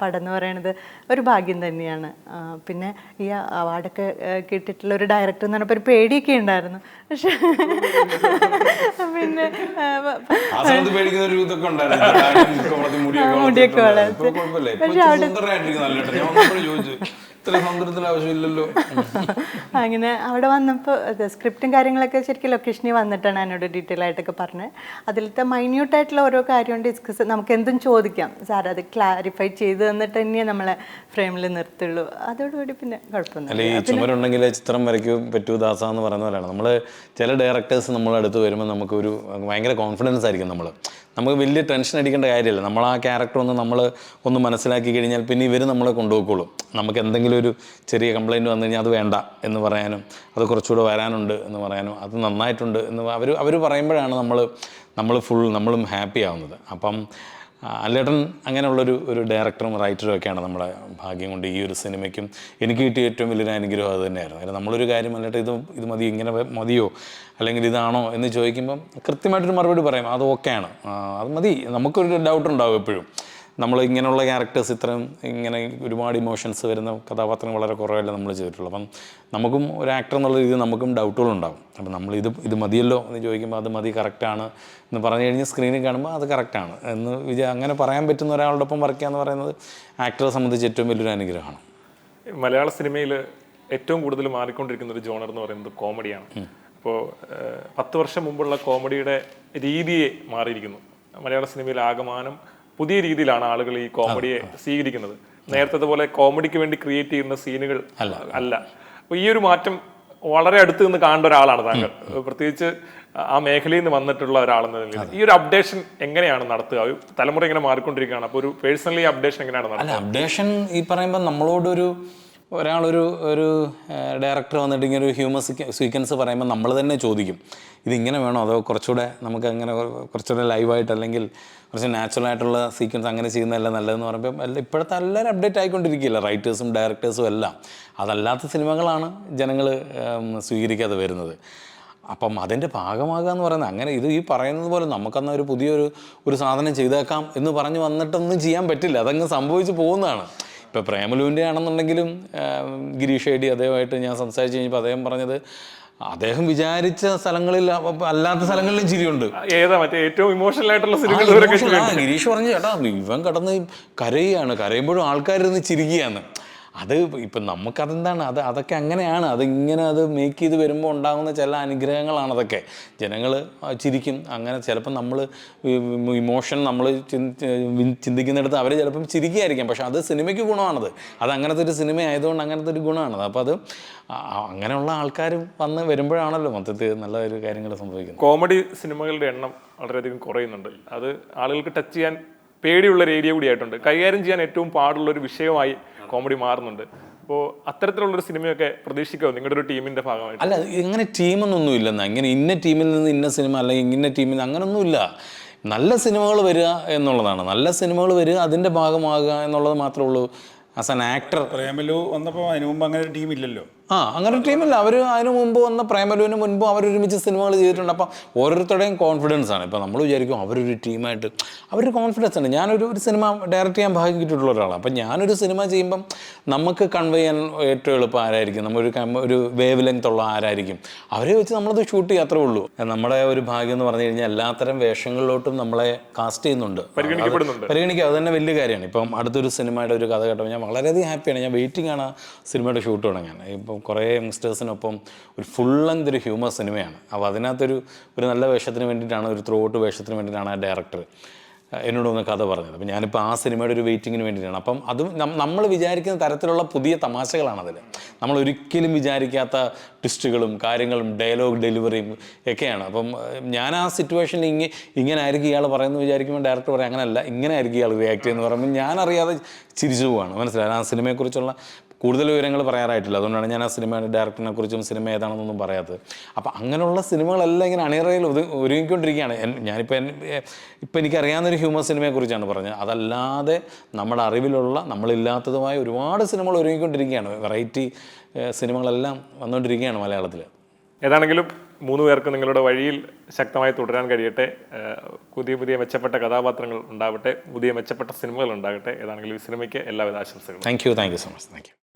പടം എന്ന് പറയുന്നത് ഒരു ഭാഗ്യം തന്നെയാണ്. പിന്നെ ഈ അവാർഡൊക്കെ കിട്ടിയിട്ടുള്ള ഒരു ഡയറക്ടർ എന്ന് പറഞ്ഞപ്പോൾ ഒരു പേടിയൊക്കെ ഉണ്ടായിരുന്നു. പക്ഷേ പിന്നെ മുടിയൊക്കെ. വളർത്തി. പക്ഷെ അവിടെ- ആവശ്യമില്ലല്ലോ. അങ്ങനെ അവിടെ വന്നപ്പോൾ സ്ക്രിപ്റ്റും കാര്യങ്ങളൊക്കെ ശരിക്കും ലൊക്കേഷനിൽ വന്നിട്ടാണ് എന്നോട് ഡീറ്റെയിൽ ആയിട്ടൊക്കെ പറഞ്ഞത് അതിലത്തെ മൈന്യൂട്ട് ആയിട്ടുള്ള ഓരോ കാര്യവും ഡിസ്കസ് നമുക്ക് എന്തും ചോദിക്കാം. സാർ അത് ക്ലാരിഫൈ ചെയ്ത് തന്നിട്ട് തന്നെ നമ്മളെ ഫ്രെയിമിൽ നിർത്തുള്ളൂ. അതോടുകൂടി പിന്നെ കുഴപ്പമില്ല കുഴപ്പമൊന്നുമില്ല ഈ ചുമരുണ്ടെങ്കിൽ ചിത്രം വരയ്ക്കും പറ്റൂ ദാസ എന്ന് പറയുന്ന പോലെയാണ്. നമ്മൾ ചില ഡയറക്ടേഴ്സ് നമ്മളെ അടുത്ത് വരുമ്പോൾ നമുക്കൊരു ഭയങ്കര കോൺഫിഡൻസ് ആയിരിക്കും നമ്മൾ നമുക്ക് വലിയ ടെൻഷൻ അടിക്കേണ്ട കാര്യമില്ല. നമ്മൾ ആ ക്യാരക്ടർ ഒന്ന് നമ്മൾ ഒന്ന് മനസ്സിലാക്കി കഴിഞ്ഞാൽ പിന്നെ ഇവർ നമ്മളെ കൊണ്ടുപോയിക്കോളും. നമുക്ക് എന്തെങ്കിലും ഒരു ചെറിയ കംപ്ലൈന്റ് വന്നു കഴിഞ്ഞാൽ അത് വേണ്ട എന്ന് പറയാനും അത് കുറച്ചുകൂടെ വരാനുണ്ട് എന്ന് പറയാനും അത് നന്നായിട്ടുണ്ട് എന്ന് അവർ അവർ പറയുമ്പോഴാണ് നമ്മൾ നമ്മൾ ഫുൾ നമ്മളും ഹാപ്പി ആവുന്നത്. അപ്പം അല്ലേട്ടൻ അങ്ങനെയുള്ളൊരു ഒരു ഡയറക്ടറും റൈറ്ററും ഒക്കെയാണ് നമ്മുടെ ഭാഗ്യം കൊണ്ട് ഈ ഒരു സിനിമയ്ക്കും എനിക്ക് കിട്ടിയ ഏറ്റവും വലിയൊരു അനുഗ്രഹം അത് തന്നെയായിരുന്നു. കാരണം നമ്മളൊരു കാര്യം അല്ലേട്ട് ഇത് ഇത് മതി ഇങ്ങനെ മതിയോ? അല്ലെങ്കിൽ ഇതാണോ എന്ന് ചോദിക്കുമ്പം കൃത്യമായിട്ടൊരു മറുപടി പറയും. അത് ഓക്കെയാണ് അത് മതി. നമുക്കൊരു ഡൗട്ട് ഉണ്ടാവും എപ്പോഴും. നമ്മൾ ഇങ്ങനെയുള്ള ക്യാരക്ടേഴ്സ് ഇത്രയും ഇങ്ങനെ ഒരുപാട് ഇമോഷൻസ് വരുന്ന കഥാപാത്രങ്ങൾ വളരെ കുറവല്ല നമ്മൾ ചെയ്തിട്ടുള്ളൂ. അപ്പം നമുക്കും ഒരു ആക്ടർ എന്നുള്ള രീതിയിൽ നമുക്കും ഡൗട്ടുകളുണ്ടാകും അപ്പം നമ്മൾ ഇത് ഇത് മതിയല്ലോ എന്ന് ചോദിക്കുമ്പോൾ അത് മതി കറക്റ്റാണ് എന്ന് പറഞ്ഞു കഴിഞ്ഞാൽ സ്ക്രീനിൽ കാണുമ്പോൾ അത് കറക്റ്റാണ് എന്ന് വിചാ അങ്ങനെ പറയാൻ പറ്റുന്ന ഒരാളുടെ ഒപ്പം വർക്ക് ചെയ്യുക എന്ന് പറയുന്നത് ആക്ടറെ സംബന്ധിച്ച് ഏറ്റവും വലിയൊരു അനുഗ്രഹമാണ്. മലയാള സിനിമയിൽ ഏറ്റവും കൂടുതൽ മാറിക്കൊണ്ടിരിക്കുന്ന ഒരു ജോണർ എന്ന് പറയുന്നത് കോമഡിയാണ്. അപ്പോൾ പത്ത് വർഷം മുമ്പുള്ള കോമഡിയുടെ രീതിയെ മാറിയിരിക്കുന്നു. മലയാള സിനിമയിൽ ആകമാനം പുതിയ രീതിയിലാണ് ആളുകൾ ഈ കോമഡിയെ സ്വീകരിക്കുന്നത്. നേരത്തെ പോലെ കോമഡിക്ക് വേണ്ടി ക്രിയേറ്റ് ചെയ്യുന്ന സീനുകൾ അല്ല. അപ്പൊ ഈ ഒരു മാറ്റം വളരെ അടുത്ത് നിന്ന് കാണേണ്ട ഒരാളാണ് താങ്കൾ. പ്രത്യേകിച്ച് ആ മേഖലയിൽ നിന്ന് വന്നിട്ടുള്ള ഒരാളെന്ന നിലയിൽ ഈ ഒരു അപ്ഡേഷൻ എങ്ങനെയാണ് നടത്തുക? തലമുറ ഇങ്ങനെ മാറിക്കൊണ്ടിരിക്കുകയാണ്. അപ്പോൾ ഒരു പേഴ്സണലി അപ്ഡേഷൻ എങ്ങനെയാണ് നടത്തുക? അല്ല അപ്ഡേഷൻ ഈ പറയുമ്പോൾ നമ്മളോടൊരു ഒരാളൊരു ഒരു ഡയറക്ടർ വന്നിട്ട് ഇങ്ങനെ ഒരു ഹ്യൂമർ സീക്വൻസ് പറയുമ്പോൾ നമ്മൾ തന്നെ ചോദിക്കും. ഇതിങ്ങനെ വേണോ? അതോ കുറച്ചുകൂടെ നമുക്ക് അങ്ങനെ കുറ- കുറച്ചുകൂടെ ലൈവായിട്ട് അല്ലെങ്കിൽ കുറച്ച് നാച്ചുറൽ ആയിട്ടുള്ള സീക്വൻസ് അങ്ങനെ ചെയ്യുന്നതല്ല നല്ലതെന്ന് പറയുമ്പോൾ എല്ലാം ഇപ്പോഴത്തെ എല്ലാവരും അപ്ഡേറ്റ് ആയിക്കൊണ്ടിരിക്കുകയില്ല? റൈറ്റേഴ്സും ഡയറക്ടേഴ്സും എല്ലാം. അതല്ലാത്ത സിനിമകളാണ് ജനങ്ങൾ സ്വീകരിക്കാതെ വരുന്നത്. അപ്പം അതിന്റെ ഭാഗമാകുക എന്ന് പറയുന്നത് അങ്ങനെ ഇത് ഈ പറയുന്നത് പോലെ നമുക്കന്ന് ഒരു പുതിയൊരു ഒരു സാധനം ചെയ്തേക്കാം എന്ന് പറഞ്ഞ് വന്നിട്ടൊന്നും ചെയ്യാൻ പറ്റില്ല. അതങ്ങ് സംഭവിച്ചു പോകുന്നതാണ്. ഇപ്പോൾ പ്രേമലുവിന്റെ ആണെന്നുണ്ടെങ്കിലും ഗിരീഷ് ഐഡി അദ്ദേഹമായിട്ട് ഞാൻ സംസാരിച്ച് കഴിഞ്ഞപ്പോൾ അദ്ദേഹം പറഞ്ഞത് അദ്ദേഹം വിചാരിച്ച സ്ഥലങ്ങളിൽ അല്ലാത്ത സ്ഥലങ്ങളിലും ചിരിയുണ്ട്. ഏതാ മറ്റേ ഏറ്റവും ഇമോഷണൽ ആയിട്ടുള്ള സിനിമ ഗിരീഷ് പറഞ്ഞു ചേട്ടാ ഇവൻ കടന്ന് കരയുകയാണ്. കരയുമ്പോഴും ആൾക്കാരിന്ന് ചിരിക്കുകയാണ്. അത് ഇപ്പം നമുക്കതെന്താണ്? അത് അതൊക്കെ അങ്ങനെയാണ്. അതിങ്ങനെ അത് മേക്ക് ചെയ്ത് വരുമ്പോൾ ഉണ്ടാകുന്ന ചില അനുഗ്രഹങ്ങളാണ് അതൊക്കെ. ജനങ്ങൾ ചിരിക്കും. അങ്ങനെ ചിലപ്പം നമ്മൾ ഇമോഷൻ നമ്മൾ ചിന്തിക്കുന്നിടത്ത് അവർ ചിലപ്പം ചിരിക്കുകയായിരിക്കാം. പക്ഷേ അത് സിനിമയ്ക്ക് ഗുണമാണത്. അത് അങ്ങനത്തെ ഒരു സിനിമ ആയതുകൊണ്ട് അങ്ങനത്തെ ഒരു ഗുണമാണത്. അപ്പോൾ അത് അങ്ങനെയുള്ള ആൾക്കാർ വന്ന് വരുമ്പോഴാണല്ലോ മൊത്തത്തിൽ നല്ല ഒരു കാര്യങ്ങൾ സംഭവിക്കുന്നത്. കോമഡി സിനിമകളുടെ എണ്ണം വളരെയധികം കുറയുന്നുണ്ട്. അത് ആളുകൾക്ക് ടച്ച് ചെയ്യാൻ പേടിയുള്ള ഒരു ഏരിയ കൂടിയായിട്ടുണ്ട്. കൈകാര്യം ചെയ്യാൻ ഏറ്റവും പാടുള്ള ഒരു വിഷയമായി കോമഡി മാറുന്നുണ്ട്. അപ്പോൾ അത്തരത്തിലുള്ളൊരു സിനിമയൊക്കെ പ്രതീക്ഷിക്കാവും? നിങ്ങളുടെ ഒരു ടീമിന്റെ ഭാഗമായിട്ട്? അല്ല ഇങ്ങനെ ടീമെന്നൊന്നും ഇല്ലെന്ന്. ഇങ്ങനെ ഇന്ന ടീമിൽ നിന്ന് ഇന്ന സിനിമ അല്ലെങ്കിൽ ഇന്ന ടീമിൽ നിന്ന് അങ്ങനൊന്നുമില്ല. നല്ല സിനിമകൾ വരിക എന്നുള്ളതാണ്. നല്ല സിനിമകൾ വരിക അതിന്റെ ഭാഗമാകുക എന്നുള്ളത് മാത്രമേ ഉള്ളൂ. ആസ് ആൻ ആക്ടർ പ്രേമലു വന്നപ്പോൾ അതിനു മുമ്പ് അങ്ങനെ ഒരു ടീം ഇല്ലല്ലോ ആ അങ്ങനെ ഒരു ടീമില്ല അവർ അതിന് മുമ്പ് വന്ന പ്രേമലുവിന് മുൻപും അവർ ഒരുമിച്ച് സിനിമകൾ ചെയ്തിട്ടുണ്ട്. അപ്പം ഓരോരുത്തരുടെയും കോൺഫിഡൻസ് ആണ്. ഇപ്പം നമ്മൾ വിചാരിക്കും അവരൊരു ടീമായിട്ട് അവരൊരു കോൺഫിഡൻസ് ഉണ്ട്. ഞാനൊരു ഒരു സിനിമ ഡയറക്റ്റ് ചെയ്യാൻ ഭാഗ്യം കിട്ടിയിട്ടുള്ള ഒരാളാണ്. അപ്പം ഞാനൊരു സിനിമ ചെയ്യുമ്പം നമുക്ക് കൺവേ ചെയ്യാൻ ഏറ്റവും എളുപ്പം ആരായിരിക്കും? നമ്മളൊരു ഒരു വേവ് ലെങ്ത് ഉള്ള ആരായിരിക്കും? അവരെ വെച്ച് നമ്മളത് ഷൂട്ട് ചെയ്യാത്രേ ഉള്ളൂ. നമ്മുടെ ഒരു ഭാഗ്യം എന്ന് പറഞ്ഞു കഴിഞ്ഞാൽ എല്ലാത്തരം വേഷങ്ങളിലോട്ടും നമ്മളെ കാസ്റ്റ് ചെയ്യുന്നുണ്ട്. പരിഗണിക്കുക. അത് തന്നെ വലിയ കാര്യമാണ്. ഇപ്പം അടുത്തൊരു സിനിമയുടെ ഒരു കഥ കേട്ടപ്പോൾ ഞാൻ വളരെയധികം ഹാപ്പിയാണ് ഞാൻ വെയിറ്റിംഗ് ആണ് സിനിമയുടെ ഷൂട്ട് തുടങ്ങാൻ. ഇപ്പം കുറേ യങ്സ്റ്റേഴ്സിനൊപ്പം ഒരു ഫുൾ ലെങ്ത് ഒരു ഹ്യൂമർ സിനിമയാണ്. അപ്പോൾ അതിനകത്തൊരു ഒരു നല്ല വേഷത്തിന് വേണ്ടിയിട്ടാണ് ഒരു ത്രൂ ഔട്ട് വേഷത്തിന് വേണ്ടിയിട്ടാണ് ആ ഡയറക്ടർ എന്നോട് ഒന്ന് കഥ പറഞ്ഞത്. അപ്പം ഞാനിപ്പോൾ ആ സിനിമയുടെ ഒരു വെയിറ്റിങ്ങിന് വേണ്ടിയിട്ടാണ്. അപ്പം അതും നമ്മൾ വിചാരിക്കുന്ന തരത്തിലുള്ള പുതിയ തമാശകളാണ് അതിൽ നമ്മൾ ഒരിക്കലും വിചാരിക്കാത്ത ട്വിസ്റ്റുകളും കാര്യങ്ങളും ഡയലോഗ് ഡെലിവറിയും ഒക്കെയാണ്. അപ്പം ഞാൻ ആ സിറ്റുവേഷനിൽ ഇങ്ങനെ ഇങ്ങനെ ആയിരിക്കും ഇയാൾ പറയുന്നത് വിചാരിക്കുമ്പോൾ ഡയറക്ടർ പറയും അങ്ങനെയല്ല ഇങ്ങനെ ആയിരിക്കും ഇയാൾ റിയാക്ട് ചെയ്യുന്നത്. പറയുമ്പോൾ ഞാൻ അറിയാതെ ചിരിച്ചു പോവാണ്. മനസ്സിലായി? ആ സിനിമയെക്കുറിച്ചുള്ള കൂടുതൽ വിവരങ്ങൾ പറയാറായിട്ടില്ല. അതുകൊണ്ടാണ് ഞാൻ ആ സിനിമയുടെ ഡയറക്ടറിനെ കുറിച്ചും സിനിമ ഏതാണെന്നൊന്നും പറയാത്തത്. അപ്പോൾ അങ്ങനെയുള്ള സിനിമകളെല്ലാം ഇങ്ങനെ അണിയറയിൽ ഒതു ഒരുങ്ങിക്കൊണ്ടിരിക്കുകയാണ്. ഞാനിപ്പോൾ ഇപ്പം എനിക്കറിയാവുന്നൊരു ഹ്യൂമർ സിനിമയെക്കുറിച്ചാണ് പറഞ്ഞത്. അതല്ലാതെ നമ്മുടെ അറിവിലുള്ള നമ്മളില്ലാത്തതുമായ ഒരുപാട് സിനിമകൾ ഒരുങ്ങിക്കൊണ്ടിരിക്കുകയാണ്. വെറൈറ്റി സിനിമകളെല്ലാം വന്നുകൊണ്ടിരിക്കുകയാണ് മലയാളത്തിൽ ഏതാണെങ്കിലും മൂന്ന് പേർക്ക് നിങ്ങളുടെ വഴിയിൽ ശക്തമായി തുടരാൻ കഴിയട്ടെ. പുതിയ പുതിയ മെച്ചപ്പെട്ട കഥാപാത്രങ്ങൾ ഉണ്ടാവട്ടെ പുതിയ മെച്ചപ്പെട്ട സിനിമകൾ ഉണ്ടാകട്ടെ. ഏതാണെങ്കിലും ഈ സിനിമയ്ക്ക് എല്ലാവിധ ആശംസകളും. Thank you thank you so much thank you